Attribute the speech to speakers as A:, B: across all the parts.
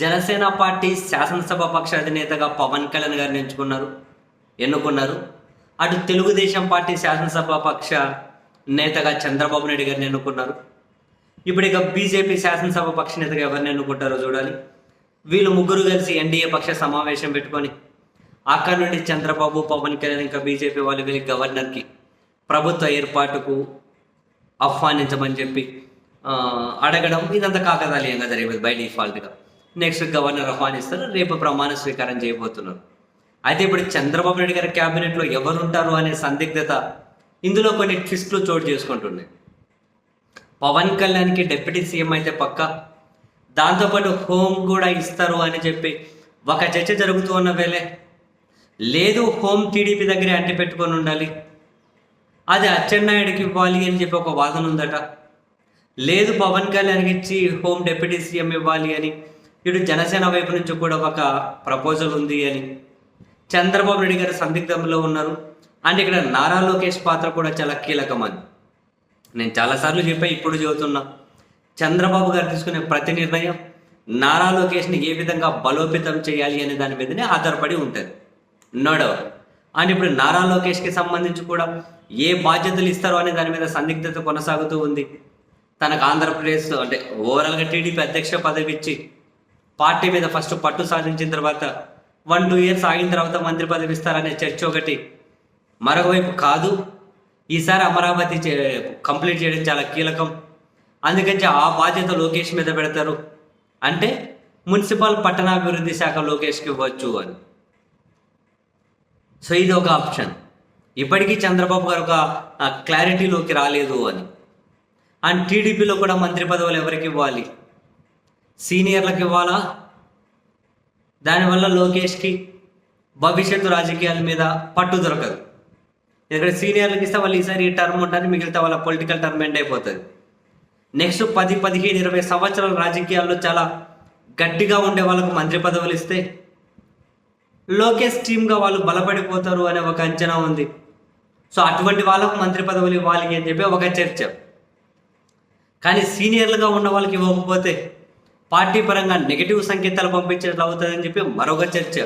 A: Janasena party శాసనసభ పక్ష అధినేతగా పవన్ కళ్యాణ్ గారిని ఎంచుకున్నారు. ఎన్నుకున్నారు. అటు తెలుగుదేశం పార్టీ శాసనసభ పక్ష నేతగా చంద్రబాబు నాయుడు గారిని ఎన్నుకున్నారు. ఇప్పుడు ఇక బీజేపీ శాసనసభ పక్ష నేతగా ఎవరిని ఎన్నుకుంటారో చూడాలి. వీళ్ళు ముగ్గురు కలిసి ఎన్డీఏ పక్ష సమావేశం పెట్టుకొని అక్కడి నుండి చంద్రబాబు పవన్ కళ్యాణ్ ఇంకా బీజేపీ వాళ్ళు వీళ్ళ గవర్నర్కి ప్రభుత్వ ఏర్పాటుకు ఆహ్వానించమని చెప్పి అడగడం ఇదంతా కాకతాళీయంగా జరిగేది బై డిఫాల్ట్గా. నెక్స్ట్ గవర్నర్ ఆహ్వానిస్తారు రేపు ప్రమాణ స్వీకారం చేయబోతున్నారు. అయితే ఇప్పుడు చంద్రబాబు నాయుడు గారి క్యాబినెట్లో ఎవరు ఉంటారు అనే సందిగ్ధత ఇందులో కొన్ని ట్విస్ట్లు చోటు చేసుకుంటున్నాయి. పవన్ కళ్యాణ్కి డిప్యూటీ సీఎం అయితే పక్క. దాంతోపాటు హోమ్ కూడా ఇస్తారు అని చెప్పి ఒక చర్చ జరుగుతూ ఉన్న వేళ లేదు హోమ్ టీడీపీ దగ్గరే అంటి పెట్టుకొని ఉండాలి. అది అచ్చెన్నాయుడికి ఇవ్వాలి అని చెప్పి ఒక వాదన ఉందట. లేదు పవన్ కళ్యాణ్కి ఇచ్చి హోమ్ డిప్యూటీ సీఎం ఇవ్వాలి అని ఇటు జనసేన వైపు నుంచి కూడా ఒక ప్రపోజల్ ఉంది అని చంద్రబాబు నాయుడు గారు సందిగ్ధంలో ఉన్నారు. అండ్ ఇక్కడ నారా లోకేష్ పాత్ర కూడా చాలా కీలకమని నేను చాలాసార్లు చెప్పా ఇప్పుడు చెబుతున్నా. చంద్రబాబు గారు తీసుకునే ప్రతి నిర్ణయం నారా లోకేష్ని ఏ విధంగా బలోపేతం చేయాలి అనే దాని మీదనే ఆధారపడి ఉంటుంది. నో డౌట్ అండ్ ఇప్పుడు నారా లోకేష్కి సంబంధించి కూడా ఏ బాధ్యతలు ఇస్తారో అనే దాని మీద సందిగ్ధత కొనసాగుతూ ఉంది. తనకు ఆంధ్రప్రదేశ్ అంటే ఓవరాల్గా టీడీపీ అధ్యక్ష పదవి ఇచ్చి పార్టీ మీద ఫస్ట్ పట్టు సాధించిన తర్వాత వన్ టూ ఇయర్స్ ఆగిన తర్వాత మంత్రి పదవి ఇస్తారనే చర్చ ఒకటి మరొకవైపు కాదు. ఈసారి అమరావతి కంప్లీట్ చేయడం చాలా కీలకం. అందుకని ఆ బాధ్యత లోకేష్ మీద పెడతారు. అంటే మున్సిపల్ పట్టణాభివృద్ధి శాఖ లోకేష్కి ఇవ్వచ్చు అని. సో ఇది ఒక ఆప్షన్. ఇప్పటికీ చంద్రబాబు గారు ఒక క్లారిటీలోకి రాలేదు అని. అండ్ టీడీపీలో కూడా మంత్రి పదవులు ఎవరికి ఇవ్వాలి? సీనియర్లకు ఇవ్వాలా? దానివల్ల లోకేష్కి భవిష్యత్తు రాజకీయాల మీద పట్టు దొరకదు. ఇక్కడ సీనియర్లకు ఇస్తే వాళ్ళు ఈసారి ఈ టర్మ్ ఉంటారు మిగిలితే వాళ్ళ పొలిటికల్ టర్మ్ ఎండ్ అయిపోతుంది. నెక్స్ట్ పది పదిహేను ఇరవై సంవత్సరాల రాజకీయాల్లో చాలా గట్టిగా ఉండే వాళ్ళకు మంత్రి పదవులు ఇస్తే లోకేష్ టీమ్గా వాళ్ళు బలపడిపోతారు అనే ఒక అంచనా ఉంది. సో అటువంటి వాళ్ళకు మంత్రి పదవులు ఇవ్వాలి అని చెప్పి ఒక చర్చ. కానీ సీనియర్లుగా ఉన్న వాళ్ళకి ఇవ్వకపోతే పార్టీ పరంగా నెగిటివ్ సంకేతాలు పంపించినట్లు అవుతుందని చెప్పి మరొక చర్చ.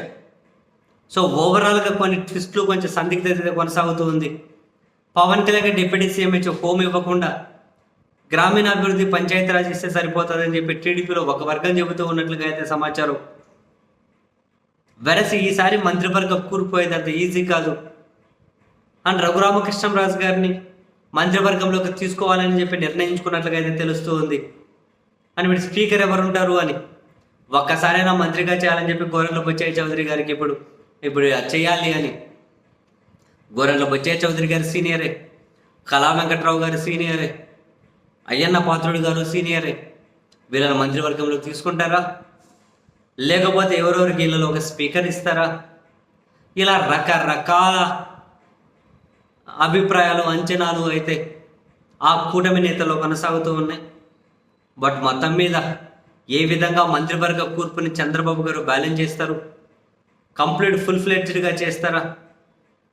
A: సో ఓవరాల్గా కొన్ని ట్విస్ట్లు కొంచెం సందిగ్ధత కొనసాగుతూ ఉంది. పవన్ కళ్యాణ్ డిప్యూటీ సీఎం ఇచ్చి హోమ్ ఇవ్వకుండా గ్రామీణాభివృద్ధి పంచాయతీరాజ్ ఇస్తే సరిపోతుందని చెప్పి టీడీపీలో ఒక వర్గం చెబుతూ ఉన్నట్లుగా అయితే సమాచారం. వెరసి ఈసారి మంత్రివర్గం కూరిపోయేది అంత ఈజీ కాదు. అండ్ రఘురామకృష్ణరాజు గారిని మంత్రివర్గంలోకి తీసుకోవాలని చెప్పి నిర్ణయించుకున్నట్లుగా అయితే తెలుస్తూ ఉంది. అని మీరు స్పీకర్ ఎవరు ఉంటారు అని. ఒక్కసారైనా మంత్రిగా చేయాలని చెప్పి గోరెంట్ల బొచ్చయ్య చౌదరి గారికి ఇప్పుడు ఇప్పుడు చేయాలి అని. గోరెంట్ల బొచ్చయ్య చౌదరి గారు సీనియరే. కళా వెంకట్రావు గారు సీనియరే. అయ్యన్న పాత్రుడు గారు సీనియరే. వీళ్ళని మంత్రివర్గంలోకి తీసుకుంటారా? లేకపోతే ఎవరెవరికి వీళ్ళలో ఒక స్పీకర్ ఇస్తారా? ఇలా రకరకాల అభిప్రాయాలు అంచనాలు అయితే ఆ కూటమి నేతలో కొనసాగుతూ ఉన్నాయి. బట్ మొత్తం మీద ఏ విధంగా మంత్రివర్గ కూర్పుని చంద్రబాబు గారు బ్యాలెన్స్ చేస్తారు? కంప్లీట్ ఫుల్ ఫ్లెడ్జ్డ్గా చేస్తారా?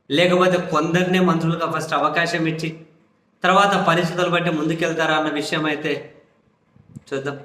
A: లేకపోతే కొందరినే మంత్రులుగా ఫస్ట్ అవకాశం ఇచ్చి తర్వాత పరిస్థితులు బట్టి ముందుకెళ్తారా అన్న విషయం అయితే చూద్దాం.